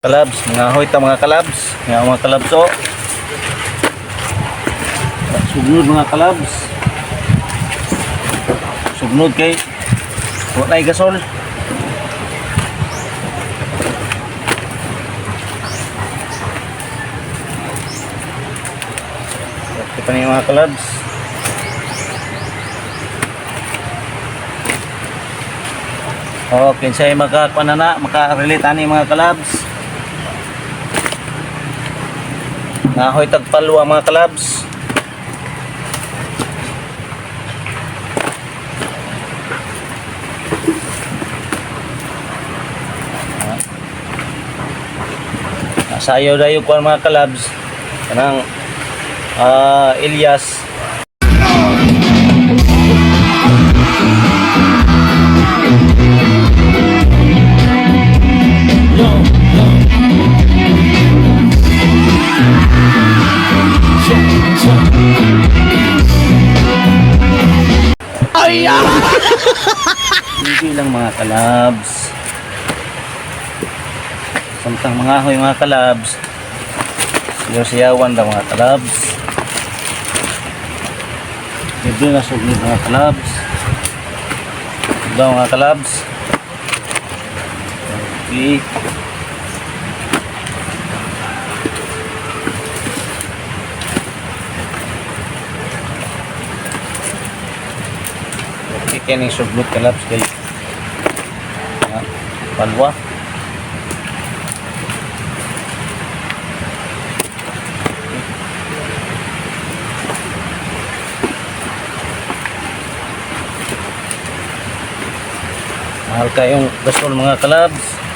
Kalabs, mga hoy ta mga kalabs. Nga mga kalabs o. Sugnod mga kalabs. Sugnod kay wala ay gasol. Ito pa niyo mga kalabs. Oh, kinsay makakuha na na, maka-relate ani mga kalabs. Nahoy tagpalwa mga kalabs. Nasayaw dayo ko mga kalabs. Kanang ah Elias Hindi lang mga kalabs. Samtang mga hoy mga kalabs. Siyaw-siyawan daw mga kalabs. Libre na sugod mga kalabs. Daw mga kalabs. Okay. Okay, kaya ning suglot kalabs kay palwa. Mahal kayong gasol mga kalabs.